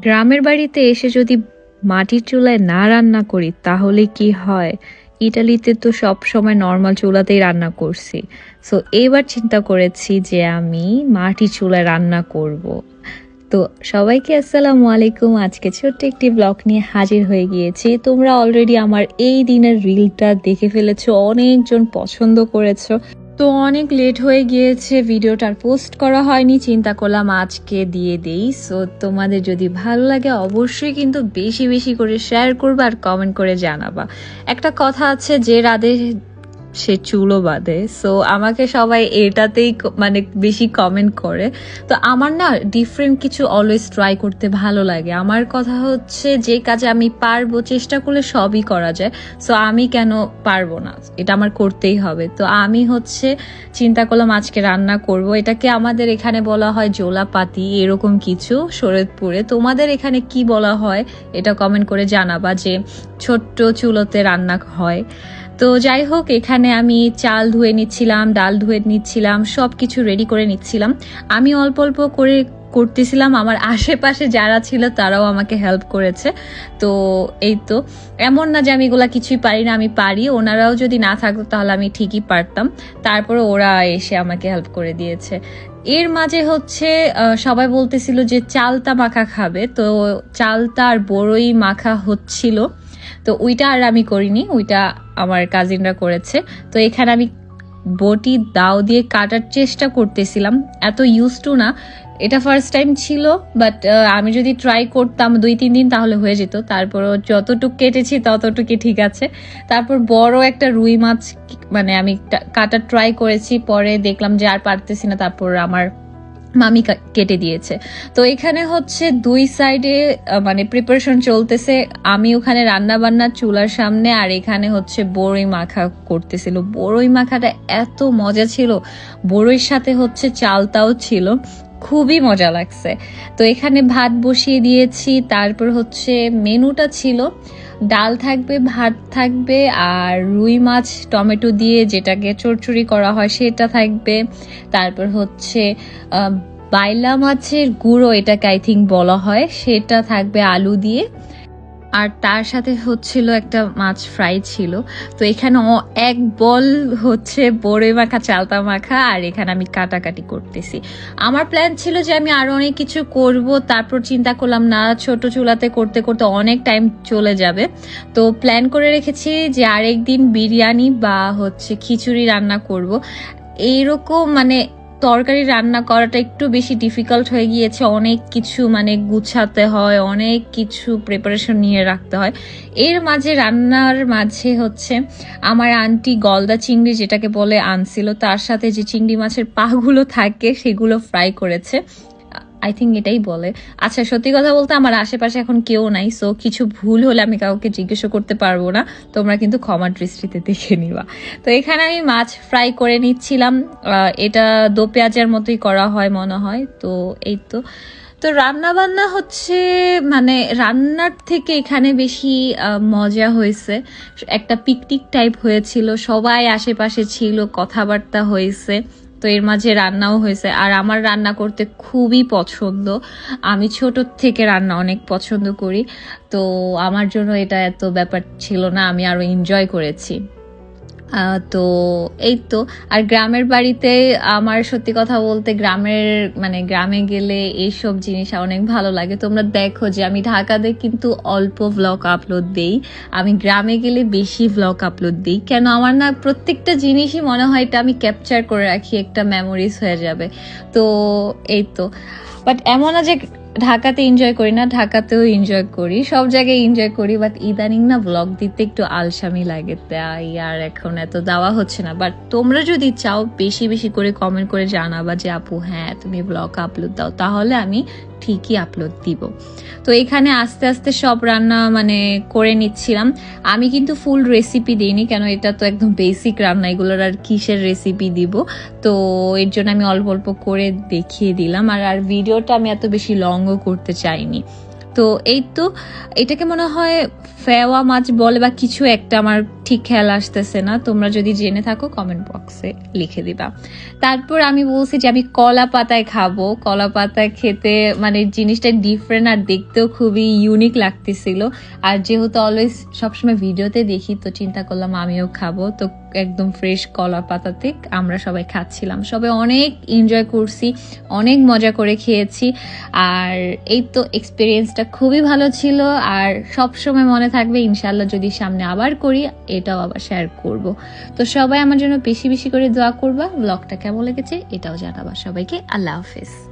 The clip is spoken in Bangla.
গ্রামের বাড়িতে এসে যদি মাটির চুলায় না রান্না করি, তাহলে কি হয়? ইটালিতে তো সব সময় নর্মাল চুলাতেই রান্না করছি। সো এবার চিন্তা করেছি যে আমি মাটির চুলায় রান্না করব। তো, সবাইকে আসসালামু আলাইকুম। আজকে ছোট্ট একটি ব্লগ নিয়ে হাজির হয়ে গিয়েছি। তোমরা অলরেডি আমার এই দিনের রিলটা দেখে ফেলেছো, অনেকজন পছন্দ করেছ। তো অনেক লেট হয়ে গিয়েছে ভিডিওটার পোস্ট করা হয়নি, চিন্তা করলাম আজকে দিয়ে দেই। সো তোমাদের যদি ভালো লাগে অবশ্যই কিন্তু বেশি বেশি করে শেয়ার করবা আর কমেন্ট করে জানাবা। একটা কথা আছে যে রাধে সে চুলো বাঁধে। সো আমাকে সবাই এটাতেই মানে বেশি কমেন্ট করে। তো আমার না ডিফারেন্ট কিছু অলওয়েজ ট্রাই করতে ভালো লাগে। আমার কথা হচ্ছে যে কাজে আমি পারব, চেষ্টা করলে সবই করা যায়। সো আমি কেন পারব না? এটা আমার করতেই হবে। তো আমি হচ্ছে চিন্তা করলাম আজকে রান্না করব। এটাকে আমাদের এখানে বলা হয় জোলাপাতি, এরকম কিছু শরৎপুরে। তোমাদের এখানে কি বলা হয়? এটা কমেন্ট করে জানাবা যে ছোট্ট চুলোতে রান্না হয়। তো যাই হোক, এখানে আমি চাল ধুয়ে নিচ্ছিলাম, ডাল ধুয়ে নিচ্ছিলাম সব কিছু রেডি করে নিচ্ছিলাম। আমি অল্প অল্প করে করতেছিলাম, আমার আশেপাশে যারা ছিল তারাও আমাকে হেল্প করেছে। তো এই তো। এমন না যে আমি এগুলা কিছুই পারি না, আমি পারি। ওনারাও যদি না থাকতো তাহলে আমি ঠিকই পারতাম। তারপরে ওরা এসে আমাকে হেল্প করে দিয়েছে। এর মাঝে হচ্ছে সবাই বলতেছিল যে চালতা মাখা খাবে। তো চালতা আর বড়ই মাখা হচ্ছিল। তো ওইটা আর আমি করিনি, ওইটা আমার কাজিনরা করেছে। তো এখানে আমি বটি দাও দিয়ে কাটার চেষ্টা করতেছিলাম। এত ইউজ টু না। এটা ফার্স্ট টাইম ছিল বাট আমি যদি ট্রাই করতাম দুই, তিন দিন তাহলে হয়ে যেত। তারপরও যতটুক কেটেছি ততটুকু ঠিক আছে। তারপর বড় একটা রুই মাছ মানে আমি কাটার ট্রাই করেছি। পরে দেখলাম যে আর পারতেছি না। তারপর আমার মামি কেটে দিয়েছে। তো এখানে হচ্ছে দুই সাইডে মানে প্রিপারেশন চলতেছে। আমি ওখানে রান্না বান্না চুলার সামনে আর এখানে হচ্ছে বড়ই মাখা করতেছিল। বড়ই মাখাটা এত মজা ছিল। বড়ইর সাথে হচ্ছে চালতাও ছিল। খুবই মজা লাগছে। তো এখানে ভাত বসিয়ে দিয়েছি, তারপর হচ্ছে মেনুটা ছিল ডাল থাকবে, ভাত থাকবে আর রুই মাছ, টমেটো দিয়ে যেটাকে চড়চড়ি করা হয় সেটা থাকবে। তারপর হচ্ছে বাইলা মাছের গুঁড়ো এটাকে আই থিঙ্ক বলা হয়, সেটা থাকবে আলু দিয়ে। আর তার সাথে হচ্ছিল একটা মাছ ফ্রাই ছিল। তো এখানে এক বল হচ্ছে বড়ই মাখা, চালতা মাখা, আর এখানে আমি কাটাকাটি করতেছি। আমার প্ল্যান ছিল যে আমি আরও অনেক কিছু করব, তারপর চিন্তা করলাম, না, ছোট চুলাতে করতে করতে অনেক টাইম চলে যাবে। তো প্ল্যান করে রেখেছি যে আরেক দিন বিরিয়ানি বা হচ্ছে খিচুড়ি রান্না করব। এইরকম মানে তরকারি রান্না করাটা একটু বেশি ডিফিকাল্ট হয়ে গিয়েছে। অনেক কিছু মানে গুছাতে হয়, অনেক কিছু প্রিপারেশন নিয়ে রাখতে হয়। এর মাঝে রান্নার মাঝে হচ্ছে আমার আন্টি গলদা চিংড়ি যেটাকে বলে আনছিল, তার সাথে যে চিংড়ি মাছের পাগুলো থাকে, সেগুলো ফ্রাই করেছে। আই থিঙ্ক এটাই বলে। আচ্ছা সত্যি কথা বলতে আমার আশেপাশে এখন কেউ নাই সো কিছু ভুল হলে আমি কাউকে জিজ্ঞেস করতে পারব না। তোমরা কিন্তু ক্ষমা দৃষ্টিতে দেখে নিবা। তো এখানে আমি মাছ ফ্রাই করে নিচ্ছিলাম। এটা দো পেঁয়াজের মতোই করা হয় মনে হয়, তো এই তো। তো রান্না বান্না হচ্ছে মানে রান্নার থেকে এখানে বেশি মজা হয়েছে। একটা পিকনিক টাইপ হয়েছিল, সবাই আশেপাশে ছিল, কথাবার্তা হয়েছে। তো এর মাঝে রান্নাও হয়েছে। আর আমার রান্না করতে খুবই পছন্দ। আমি ছোটোর থেকে রান্না অনেক পছন্দ করি। তো আমার জন্য এটা এত ব্যাপার ছিল না, আমি আরও এনজয় করেছি। তো এই তো। আর গ্রামের বাড়িতে আমার সত্যি কথা বলতে গ্রামের মানে গ্রামে গেলে এইসব জিনিস অনেক ভালো লাগে। তোমরা দেখো যে আমি ঢাকাতে কিন্তু অল্প ভ্লগ আপলোড দেই। আমি গ্রামে গেলে বেশি ভ্লগ আপলোড দিই। কেন আমার না প্রত্যেকটা জিনিসই মনে হয় এটা আমি ক্যাপচার করে রাখি, একটা মেমোরিজ হয়ে যাবে। তো এই তো। বাট এমন না যে ঢাকাতে এনজয় করি না, ঢাকাতেও এনজয় করি। সব জায়গায় এনজয় করি বাট ইদানিং না ব্লগ দিতে একটু আলসামি লাগে তাই, আর এখন এত দেওয়া হচ্ছে না। বাট তোমরা যদি চাও বেশি বেশি করে কমেন্ট করে জানাবা যে, আপু হ্যাঁ তুমি ব্লগ আপলোড দাও, তাহলে আমি ঠিকই আপলোড দিব। তো এখানে আস্তে আস্তে সব রান্না মানে করে নিচ্ছিলাম। আমি কিন্তু ফুল রেসিপি দিইনি, কেন এটা তো একদম বেসিক রান্না, এগুলোর আর কিসের রেসিপি দিব? তো এর জন্য আমি অল্প অল্প করে দেখিয়ে দিলাম। আর আর ভিডিওটা আমি এত বেশি লংও করতে চাইনি। তো এই তো, এটাকে মনে হয় ফেওয়া মাছ বলে বা কিছু একটা আমার ঠিক খেয়াল আসতেছে না। তোমরা যদি জেনে থাকো কমেন্ট বক্সে লিখে দিবা। তারপর আমি বলছি যে, আমি কলা পাতায় খাব। কলা পাতায় খেতে মানে জিনিসটা ডিফারেন্ট আর দেখতেও খুবই ইউনিক লাগতেছিল। আর যেহেতু অলওয়েজ সবসময় ভিডিওতে দেখি, তো চিন্তা করলাম আমিও খাব। তো একদম ফ্রেশ কলা পাতাতে আমরা সবাই খাচ্ছিলাম। সবাই অনেক এনজয় করছি, অনেক মজা করে খেয়েছি। আর এই তো এক্সপিরিয়েন্সটা খুবই ভালো ছিল। আর সব সময় মনে থাকবে ইনশাল্লাহ যদি সামনে আবার করি এটাও আবার শেয়ার করব। তো সবাই আমার জন্য বেশি বেশি করে দোয়া করবা। ব্লগটা কেমন লেগেছে এটাও জানাবা। সবাইকে আল্লাহ হাফেজ।